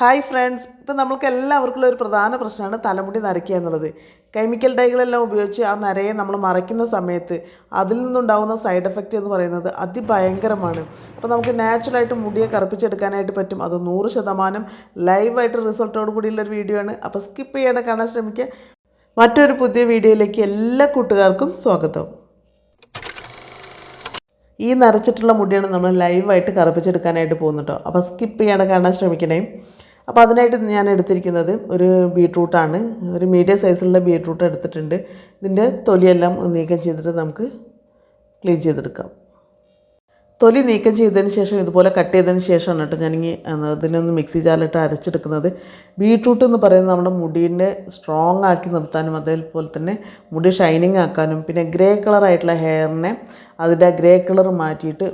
Hi friends. ഇപ്പം നമ്മൾക്ക് എല്ലാവർക്കുള്ള ഒരു പ്രധാന പ്രശ്നമാണ് തലമുടി നരയ്ക്കുക എന്നുള്ളത്. കെമിക്കൽ ഡൈകളെല്ലാം ഉപയോഗിച്ച് ആ നരയെ നമ്മൾ മറയ്ക്കുന്ന സമയത്ത് അതിൽ നിന്നുണ്ടാകുന്ന സൈഡ് എഫക്റ്റ് എന്ന് പറയുന്നത് അതിഭയങ്കരമാണ്. അപ്പോൾ നമുക്ക് നാച്ചുറലായിട്ട് മുടിയെ കറുപ്പിച്ചെടുക്കാനായിട്ട് പറ്റും. അത് നൂറ് ശതമാനം ലൈവായിട്ട് റിസൾട്ടോട് കൂടിയുള്ളൊരു വീഡിയോ ആണ്. അപ്പോൾ സ്കിപ്പ് ചെയ്യാതെ കാണാൻ ശ്രമിക്കുക. മറ്റൊരു പുതിയ വീഡിയോയിലേക്ക് എല്ലാ കൂട്ടുകാർക്കും സ്വാഗതം. ഈ നരച്ചിട്ടുള്ള മുടിയാണ് നമ്മൾ ലൈവായിട്ട് കറുപ്പിച്ചെടുക്കാനായിട്ട് പോകുന്നുട്ടോ അപ്പോൾ സ്കിപ്പ് ചെയ്യാതെ കാണാൻ ശ്രമിക്കണേ. അപ്പോൾ അതിനായിട്ട് ഞാൻ എടുത്തിരിക്കുന്നത് ഒരു ബീട്രൂട്ടാണ്. ഒരു മീഡിയം സൈസിലുള്ള ബീട്രൂട്ട് എടുത്തിട്ടുണ്ട്. ഇതിന്റെ തൊലിയെല്ലാം നീക്കം ചെയ്തിട്ട് നമുക്ക് ക്ലീൻ ചെയ്തെടുക്കാം. തൊലി നീക്കം ചെയ്തതിന് ശേഷം ഇതുപോലെ കട്ട് ചെയ്തതിന് ശേഷമാണ് കേട്ടോ ഞാനിങ്ങി ഇതിനൊന്ന് മിക്സി ജാറിലിട്ട് അരച്ചെടുക്കുന്നത്. ബീട്രൂട്ട് എന്ന് പറയുന്നത് നമ്മുടെ മുടീനെ സ്ട്രോങ് ആക്കി നിർത്താനും അതേപോലെ തന്നെ മുടി ഷൈനിങ് ആക്കാനും പിന്നെ ഗ്രേ കളറായിട്ടുള്ള ഹെയറിനെ അതിന്റെ ഗ്രേ കളർ മാറ്റിയിട്ട്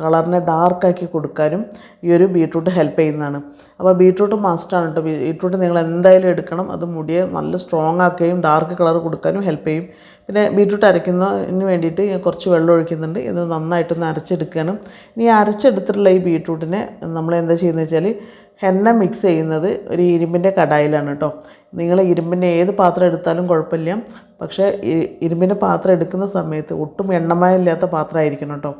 കളറിനെ ഡാർക്കാക്കി കൊടുക്കാനും ഈ ഒരു ബീട്രൂട്ട് ഹെൽപ്പ് ചെയ്യുന്നതാണ്. അപ്പോൾ ബീട്രൂട്ട് മസ്റ്റാണ് കേട്ടോ ബീട്രൂട്ട് നിങ്ങൾ എന്തായാലും എടുക്കണം. അത് മുടിയെ നല്ല സ്ട്രോങ് ആക്കുകയും ഡാർക്ക് കളർ കൊടുക്കാനും ഹെൽപ്പ് ചെയ്യും. പിന്നെ ബീട്രൂട്ട് അരയ്ക്കുന്നതിന് വേണ്ടിയിട്ട് ഞാൻ കുറച്ച് വെള്ളം ഒഴിക്കുന്നുണ്ട്. ഇത് നന്നായിട്ടൊന്ന് അരച്ചെടുക്കണം ഇനി അരച്ചെടുത്തിട്ടുള്ള ഈ ബീട്രൂട്ടിനെ നമ്മൾ എന്താ ചെയ്യുന്നത് വെച്ചാൽ ഹെന്ന മിക്സ് ചെയ്യുന്നത് ഒരു ഇരുമ്പിന്റെ കടായിലാണ് കേട്ടോ നിങ്ങൾ ഇരുമ്പിന്റെ ഏത് പാത്രം എടുത്താലും കുഴപ്പമില്ല. പക്ഷേ ഇരുമ്പിന്റെ പാത്രം എടുക്കുന്ന സമയത്ത് ഒട്ടും എണ്ണമയമില്ലാത്ത പാത്രമായിരിക്കണം കേട്ടോ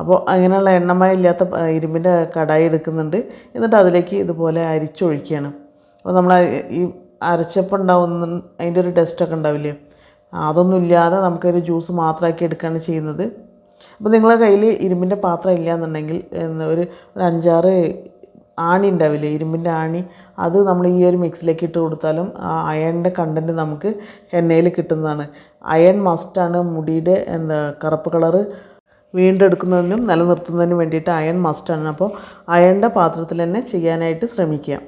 അപ്പോൾ അങ്ങനെയുള്ള എണ്ണമയമില്ലാത്ത ഇരുമ്പിന്റെ കടായി എടുക്കുന്നുണ്ട്. എന്നിട്ട് അതിലേക്ക് ഇതുപോലെ അരിച്ചൊഴിക്കുകയാണ്. അപ്പോൾ നമ്മൾ ഈ അരച്ചപ്പം ഉണ്ടാവുന്ന അതിന്റെ ഒരു ടെസ്റ്റൊക്കെ ഉണ്ടാവില്ലേ? അതൊന്നും ഇല്ലാതെ നമുക്കൊരു ജ്യൂസ് മാത്രമാക്കി എടുക്കുകയാണ് ചെയ്യുന്നത്. അപ്പോൾ നിങ്ങളുടെ കയ്യിൽ ഇരുമ്പിന്റെ പാത്രം ഇല്ല എന്നുണ്ടെങ്കിൽ ഒരു അഞ്ചാറ് ആണി ഉണ്ടാവില്ലേ ഇരുമ്പിന്റെ ആണി. അത് നമ്മൾ ഈ ഒരു മിക്സിലേക്ക് ഇട്ട് കൊടുത്താലും ആ അയണിന്റെ കണ്ടന്റ് നമുക്ക് എണ്ണയിൽ കിട്ടുന്നതാണ്. അയൺ മസ്റ്റാണ് മുടിയുടെ എന്താ കറുപ്പ് കളറ് വീണ്ടെടുക്കുന്നതിനും നിലനിർത്തുന്നതിനും വേണ്ടിയിട്ട് അയൺ മസ്റ്റാണ് അപ്പോൾ അയണിന്റെ പാത്രത്തിൽ തന്നെ ചെയ്യാനായിട്ട് ശ്രമിക്കുക.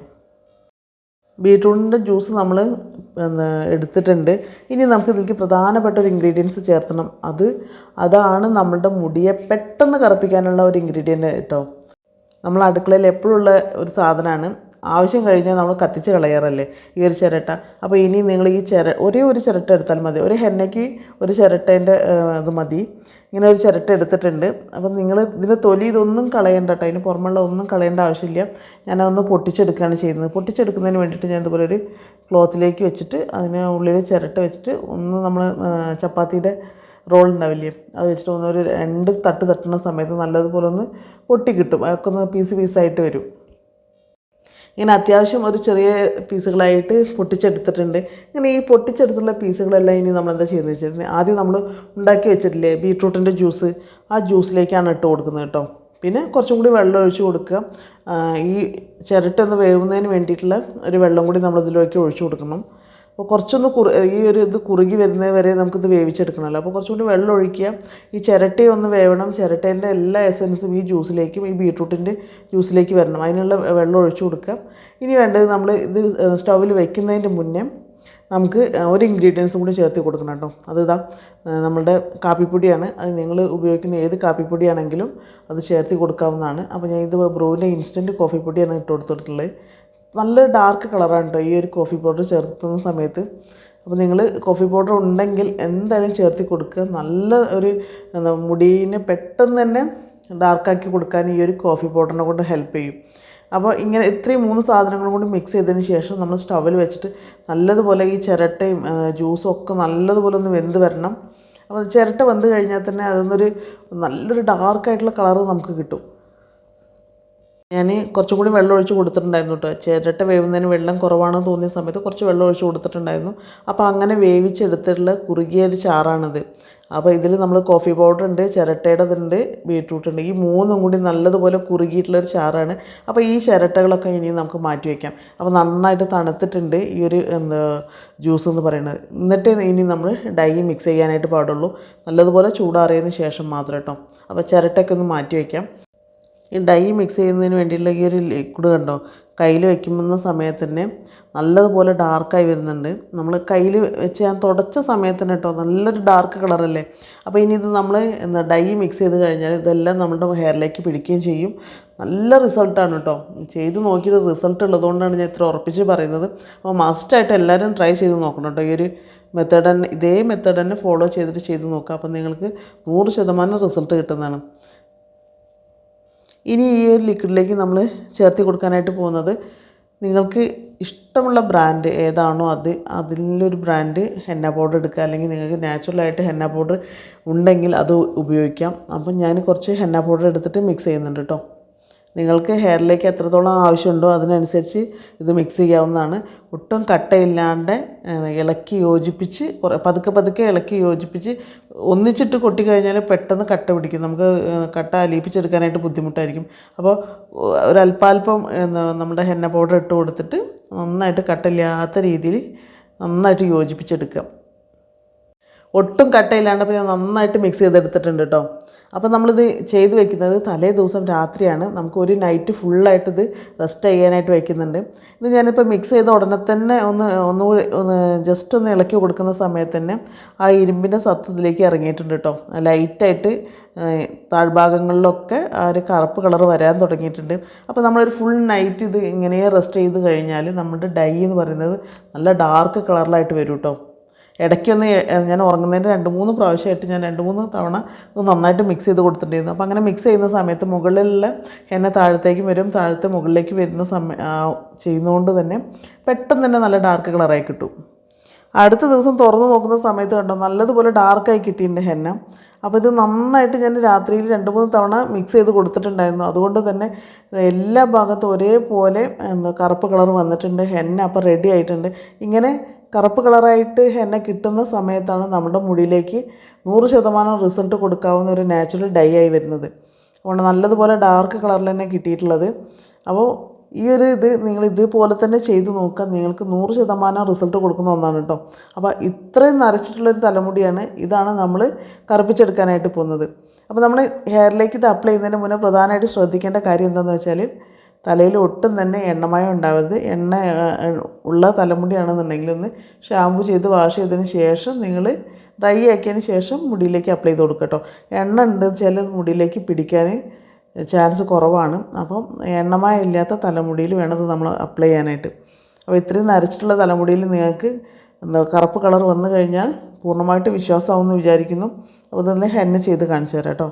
ബീട്രൂട്ടിന്റെ ജ്യൂസ് നമ്മൾ എടുത്തിട്ടുണ്ട്. ഇനി നമുക്ക് ഇതിലേക്ക് പ്രധാനപ്പെട്ട ഒരു ഇൻഗ്രീഡിയൻസ് ചേർക്കണം. അത് അതാണ് നമ്മളുടെ മുടിയെ പെട്ടെന്ന് കറുപ്പിക്കാനുള്ള ഒരു ഇൻഗ്രീഡിയന്റ് കേട്ടോ നമ്മൾ അടുക്കളയിൽ എപ്പോഴുള്ള ഒരു സാധനമാണ്. ആവശ്യം കഴിഞ്ഞാൽ നമ്മൾ കത്തിച്ച് കളയാറല്ലേ? ഈ ഒരു ചിരട്ട. അപ്പോൾ ഇനി നിങ്ങൾ ഈ ചിര ഒരേ ഒരു ചിരട്ട എടുത്താൽ മതി. ഒരു ഹെന്നയ്ക്ക് ഒരു ചിരട്ടേന്റെ ഇത് മതി. ഇങ്ങനെ ഒരു ചിരട്ട എടുത്തിട്ടുണ്ട്. അപ്പം നിങ്ങൾ ഇതിന്റെ തൊലി ഇതൊന്നും കളയേണ്ട കേട്ടോ. അതിന് പുറമുള്ള ഒന്നും കളയേണ്ട ആവശ്യമില്ല. ഞാനതൊന്ന് പൊട്ടിച്ചെടുക്കുകയാണ് ചെയ്യുന്നത്. പൊട്ടിച്ചെടുക്കുന്നതിന് വേണ്ടിയിട്ട് ഞാൻ ഇതുപോലെ ഒരു ക്ലോത്തിലേക്ക് വെച്ചിട്ട് അതിന് ഉള്ളിൽ ചിരട്ട വെച്ചിട്ട് ഒന്ന് നമ്മൾ ചപ്പാത്തിയുടെ റോൾ ഉണ്ടാവില്ലേ അത് വെച്ചിട്ട് ഒന്ന് ഒരു രണ്ട് തട്ട് തട്ടുന്ന സമയത്ത് നല്ലതുപോലെ ഒന്ന് പൊട്ടി കിട്ടും. അതൊക്കെ ഒന്ന് പീസ് പീസായിട്ട് വരും. ഇങ്ങനെ അത്യാവശ്യം ഒരു ചെറിയ പീസുകളായിട്ട് പൊട്ടിച്ചെടുത്തിട്ടുണ്ട്. ഇങ്ങനെ ഈ പൊട്ടിച്ചെടുത്തുള്ള പീസുകളെല്ലാം ഇനി നമ്മൾ എന്താ ചെയ്യുന്നത് വെച്ചിട്ടുണ്ടെങ്കിൽ ആദ്യം നമ്മൾ ഉണ്ടാക്കി വെച്ചിട്ടില്ലേ ബീട്രൂട്ടിന്റെ ജ്യൂസ്? ആ ജ്യൂസിലേക്കാണ് ഇട്ട് കൊടുക്കുന്നത് കേട്ടോ. പിന്നെ കുറച്ചും കൂടി വെള്ളം ഒഴിച്ച് കൊടുക്കുക. ഈ ചിരട്ടൊന്ന് വേവുന്നതിന് വേണ്ടിയിട്ടുള്ള ഒരു വെള്ളം കൂടി നമ്മൾ ഇതിലേക്ക് ഒഴിച്ച് കൊടുക്കണം. അപ്പോൾ കുറച്ചൊന്ന് കുറു ഈ ഒരു ഇത് കുറുകി വരുന്നത് വരെ നമുക്കിത് വേവിച്ചെടുക്കണമല്ലോ. അപ്പോൾ കുറച്ചും കൂടി വെള്ളം ഒഴിക്കുക. ഈ ചിരട്ട ഒന്ന് വേവണം. ചിരട്ടേന്റെ എല്ലാ എസൻസും ഈ ജ്യൂസിലേക്കും ഈ ബീട്രൂട്ടിന്റെ ജ്യൂസിലേക്ക് വരണം. അതിനുള്ള വെള്ളം ഒഴിച്ചു കൊടുക്കുക. ഇനി വേണ്ടത് നമ്മൾ ഇത് സ്റ്റൗവിൽ വെക്കുന്നതിന്റെ മുന്നേ നമുക്ക് ഒരു ഇൻഗ്രീഡിയൻസും കൂടി ചേർത്ത് കൊടുക്കണം കേട്ടോ. അത് ഇതാ നമ്മളുടെ കാപ്പിപ്പൊടിയാണ്. അത് നിങ്ങൾ ഉപയോഗിക്കുന്ന ഏത് കാപ്പിപ്പൊടിയാണെങ്കിലും അത് ചേർത്ത് കൊടുക്കാവുന്നതാണ്. അപ്പോൾ ഞാൻ ഇത് ബ്രൂവിന്റെ ഇൻസ്റ്റന്റ് കോഫി പൊടിയാണ് ഇട്ട് കൊടുത്തിട്ടുള്ളത്. നല്ല ഡാർക്ക് കളറാണ് കേട്ടോ ഈ ഒരു കോഫി പൗഡർ ചേർത്തുന്ന സമയത്ത്. അപ്പോൾ നിങ്ങൾ കോഫി പൗഡർ ഉണ്ടെങ്കിൽ എന്തായാലും ചേർത്തി കൊടുക്കുക. നല്ല ഒരു മുടീനെ പെട്ടെന്ന് തന്നെ ഡാർക്കാക്കി കൊടുക്കാൻ ഈ ഒരു കോഫി പൗഡറിനെ കൊണ്ട് ഹെൽപ്പ് ചെയ്യും. അപ്പോൾ ഇങ്ങനെ ഇത്രയും മൂന്ന് സാധനങ്ങളും കൂടി മിക്സ് ചെയ്തതിന് ശേഷം നമ്മൾ സ്റ്റവിൽ വെച്ചിട്ട് നല്ലതുപോലെ ഈ ചിരട്ടയും ജ്യൂസും ഒക്കെ നല്ലതുപോലെ ഒന്ന് വെന്ത് വരണം. അപ്പോൾ ചിരട്ട വെന്ത് കഴിഞ്ഞാൽ തന്നെ അതൊന്നൊരു നല്ലൊരു ഡാർക്കായിട്ടുള്ള കളറ് നമുക്ക് കിട്ടും. ഞാൻ കുറച്ചും കൂടി വെള്ളം ഒഴിച്ച് കൊടുത്തിട്ടുണ്ടായിരുന്നു കേട്ടോ ചിരട്ട വേവുന്നതിന് വെള്ളം കുറവാണെന്ന് തോന്നിയ സമയത്ത് കുറച്ച് വെള്ളം ഒഴിച്ച് കൊടുത്തിട്ടുണ്ടായിരുന്നു. അപ്പോൾ അങ്ങനെ വേവിച്ചെടുത്തിട്ടുള്ള കുറുകിയ ഒരു ചാറാണിത്. അപ്പോൾ ഇതിൽ നമ്മൾ കോഫി പൗഡർ ഉണ്ട് ചിരട്ടയുടേതുണ്ട് ബീട്രൂട്ട് ഉണ്ട്. ഈ മൂന്നും കൂടി നല്ലതുപോലെ കുറുകിയിട്ടുള്ളൊരു ചാറാണ്. അപ്പോൾ ഈ ചിരട്ടകളൊക്കെ ഇനി നമുക്ക് മാറ്റി വയ്ക്കാം അപ്പോൾ നന്നായിട്ട് തണുത്തിട്ടുണ്ട് ഈ ഒരു എന്താ ജ്യൂസ് എന്ന് പറയുന്നത്. എന്നിട്ട് ഇനി നമ്മൾ ഡൈ മിക്സ് ചെയ്യാനായിട്ട് പാടുള്ളൂ. നല്ലതുപോലെ ചൂടാറിയതിന് ശേഷം മാത്രം കേട്ടോ അപ്പോൾ ചിരട്ടയൊക്കെ ഒന്ന് മാറ്റി വയ്ക്കാം ഈ ഡൈ മിക്സ് ചെയ്യുന്നതിന് വേണ്ടിയിട്ടുള്ള ഈ ഒരു ലിക്വിഡ് കണ്ടോ? കയ്യിൽ വെക്കുന്ന സമയത്ത് തന്നെ നല്ലതുപോലെ ഡാർക്കായി വരുന്നുണ്ട്. നമ്മൾ കയ്യിൽ വെച്ച് ഞാൻ തുടച്ച സമയത്ത് തന്നെ കേട്ടോ നല്ലൊരു ഡാർക്ക് കളറല്ലേ അപ്പോൾ ഇനി ഇത് നമ്മൾ എന്താ ഡൈ മിക്സ് ചെയ്ത് കഴിഞ്ഞാൽ ഇതെല്ലാം നമ്മുടെ ഹെയറിലേക്ക് പിടിക്കുകയും ചെയ്യും. നല്ല റിസൾട്ടാണ് കേട്ടോ. ചെയ്ത് നോക്കിയിട്ട് റിസൾട്ട് ഉള്ളതുകൊണ്ടാണ് ഞാൻ ഇത്ര ഉറപ്പിച്ച് പറയുന്നത്. അപ്പോൾ മസ്റ്റായിട്ട് എല്ലാവരും ട്രൈ ചെയ്ത് നോക്കണം കേട്ടോ. ഈ ഒരു മെത്തേഡ് തന്നെ ഇതേ മെത്തേഡ് തന്നെ ഫോളോ ചെയ്തിട്ട് ചെയ്ത് നോക്കുക. അപ്പോൾ നിങ്ങൾക്ക് നൂറ് ശതമാനം റിസൾട്ട് കിട്ടുന്നതാണ്. ഇനി ഈ ഒരു ലിക്വിഡിലേക്ക് നമ്മൾ ചേർത്തി കൊടുക്കാനായിട്ട് പോകുന്നത് നിങ്ങൾക്ക് ഇഷ്ടമുള്ള ബ്രാൻഡ് ഏതാണോ അത് അതിലൊരു ബ്രാൻഡ് ഹെന്ന പൗഡർ എടുക്കുക. അല്ലെങ്കിൽ നിങ്ങൾക്ക് നാച്ചുറലായിട്ട് ഹെന്ന പൗഡർ ഉണ്ടെങ്കിൽ അത് ഉപയോഗിക്കാം. അപ്പം ഞാൻ കുറച്ച് ഹെന്ന പൗഡർ എടുത്തിട്ട് മിക്സ് ചെയ്യുന്നുണ്ട് കേട്ടോ നിങ്ങൾക്ക് ഹെയറിലേക്ക് എത്രത്തോളം ആവശ്യമുണ്ടോ അതിനനുസരിച്ച് ഇത് മിക്സ് ചെയ്യാവുന്നതാണ്. ഒട്ടും കട്ടയില്ലാണ്ട് ഇളക്കി യോജിപ്പിച്ച് പതുക്കെ പതുക്കെ ഇളക്കി യോജിപ്പിച്ച് ഒന്നിച്ചിട്ട് കൊട്ടിക്കഴിഞ്ഞാൽ പെട്ടെന്ന് കട്ട പിടിക്കും. നമുക്ക് കട്ട അലിയിപ്പിച്ചെടുക്കാനായിട്ട് ബുദ്ധിമുട്ടായിരിക്കും. അപ്പോൾ ഒരല്പാൽപ്പം നമ്മുടെ ഹെന്ന പൗഡർ ഇട്ട് കൊടുത്തിട്ട് നന്നായിട്ട് കട്ടയില്ലാത്ത രീതിയിൽ നന്നായിട്ട് യോജിപ്പിച്ചെടുക്കാം ഒട്ടും കട്ടയില്ലാണ്ട് ഞാൻ നന്നായിട്ട് മിക്സ് ചെയ്തെടുത്തിട്ടുണ്ട് കേട്ടോ. അപ്പോൾ നമ്മളിത് ചെയ്ത് വെക്കുന്നത് തലേ ദിവസം രാത്രിയാണ്. നമുക്ക് ഒരു നൈറ്റ് ഫുള്ളായിട്ട് ഇത് റെസ്റ്റ് ചെയ്യാനായിട്ട് വയ്ക്കുന്നുണ്ട് ഇത് ഞാനിപ്പോൾ മിക്സ് ചെയ്ത ഉടനെ തന്നെ ഒന്ന് ഒന്ന് ഒന്ന് ജസ്റ്റ് ഒന്ന് ഇളക്കി കൊടുക്കുന്ന സമയത്ത് തന്നെ ആ ഇരുമ്പിന്റെ സത്ത് ഇതിലേക്ക് ഇറങ്ങിയിട്ടുണ്ട് കേട്ടോ ലൈറ്റായിട്ട് താഴ്ഭാഗങ്ങളിലൊക്കെ ആ ഒരു കറുപ്പ് കളർ വരാൻ തുടങ്ങിയിട്ടുണ്ട്. അപ്പോൾ നമ്മളൊരു ഫുൾ നൈറ്റ് ഇത് ഇങ്ങനെ റെസ്റ്റ് ചെയ്ത് കഴിഞ്ഞാൽ നമ്മുടെ ഡൈ എന്ന് പറയുന്നത് നല്ല ഡാർക്ക് കളറിലായിട്ട് വരും കേട്ടോ ഇടയ്ക്കൊന്ന് ഞാൻ ഉറങ്ങുന്നതിന്റെ രണ്ട് മൂന്ന് പ്രാവശ്യമായിട്ട് ഞാൻ രണ്ട് മൂന്ന് തവണ ഇത് നന്നായിട്ട് മിക്സ് ചെയ്ത് കൊടുത്തിട്ടുണ്ടായിരുന്നു. അപ്പോൾ അങ്ങനെ മിക്സ് ചെയ്യുന്ന സമയത്ത് മുകളിലുള്ള എന്നെ താഴത്തേക്കും വരും താഴത്തെ മുകളിലേക്ക് വരുന്ന സമയം ചെയ്യുന്നതുകൊണ്ട് തന്നെ പെട്ടെന്ന് തന്നെ നല്ല ഡാർക്ക് കളറായി കിട്ടും. അടുത്ത ദിവസം തുറന്നു നോക്കുന്ന സമയത്ത് കണ്ടോ നല്ലതുപോലെ ഡാർക്കായി കിട്ടിയിട്ടുണ്ട് ഹെന്ന. അപ്പോൾ ഇത് നന്നായിട്ട് ഞാൻ രാത്രിയിൽ രണ്ട് മൂന്ന് തവണ മിക്സ് ചെയ്ത് കൊടുത്തിട്ടുണ്ടായിരുന്നു. അതുകൊണ്ട് തന്നെ എല്ലാ ഭാഗത്തും ഒരേപോലെ എന്താ കറുപ്പ് കളർ വന്നിട്ടുണ്ട് ഹെന്ന അപ്പോൾ റെഡി ആയിട്ടുണ്ട്. ഇങ്ങനെ കറുപ്പ് കളറായിട്ട് എന്നെ കിട്ടുന്ന സമയത്താണ് നമ്മുടെ മുടിയിലേക്ക് നൂറ് ശതമാനം റിസൾട്ട് കൊടുക്കാവുന്ന ഒരു നാച്ചുറൽ ഡൈ ആയി വരുന്നത്. അതുകൊണ്ട് നല്ലതുപോലെ ഡാർക്ക് കളറിൽ തന്നെ കിട്ടിയിട്ടുള്ളത്. അപ്പോൾ ഈ ഒരു ഇത് നിങ്ങൾ ഇതുപോലെ തന്നെ ചെയ്ത് നോക്കുക. നിങ്ങൾക്ക് നൂറ് ശതമാനം റിസൾട്ട് കൊടുക്കുന്ന ഒന്നാണ് കേട്ടോ. അപ്പോൾ ഇത്രയും നരച്ചിട്ടുള്ളൊരു തലമുടിയാണ് ഇതാണ് നമ്മൾ കറുപ്പിച്ചെടുക്കാനായിട്ട് പോകുന്നത്. അപ്പോൾ നമ്മൾ ഹെയറിലേക്ക് ഇത് അപ്ലൈ ചെയ്യുന്നതിന് മുന്നേ പ്രധാനമായിട്ട് ശ്രദ്ധിക്കേണ്ട കാര്യം എന്താണെന്ന് വെച്ചാൽ തലയിൽ ഒട്ടും തന്നെ എണ്ണമയം ഉണ്ടാവരുത്. എണ്ണ ഉള്ള തലമുടിയാണെന്നുണ്ടെങ്കിൽ ഒന്ന് ഷാമ്പു ചെയ്ത് വാഷ് ചെയ്തതിന് ശേഷം നിങ്ങൾ ഡ്രൈ ആക്കിയതിന് ശേഷം മുടിയിലേക്ക് അപ്ലൈ ചെയ്ത് കൊടുക്കുക കേട്ടോ എണ്ണ ഉണ്ട് ചില മുടിയിലേക്ക് പിടിക്കാൻ ചാൻസ് കുറവാണ്. അപ്പം എണ്ണമയം ഇല്ലാത്ത തലമുടിയിൽ വേണം നമ്മൾ അപ്ലൈ ചെയ്യാനായിട്ട്. അപ്പോൾ ഇത്രയും നരച്ചിട്ടുള്ള തലമുടിയിൽ നിങ്ങൾക്ക് എന്താ കറുപ്പ് കളർ വന്നു കഴിഞ്ഞാൽ പൂർണമായിട്ട് വിശ്വാസമാവുമെന്ന് വിചാരിക്കുന്നു. അപ്പോൾ ഇതൊന്ന് ഹെന്ന ചെയ്ത് കാണിച്ചു തരാം കേട്ടോ.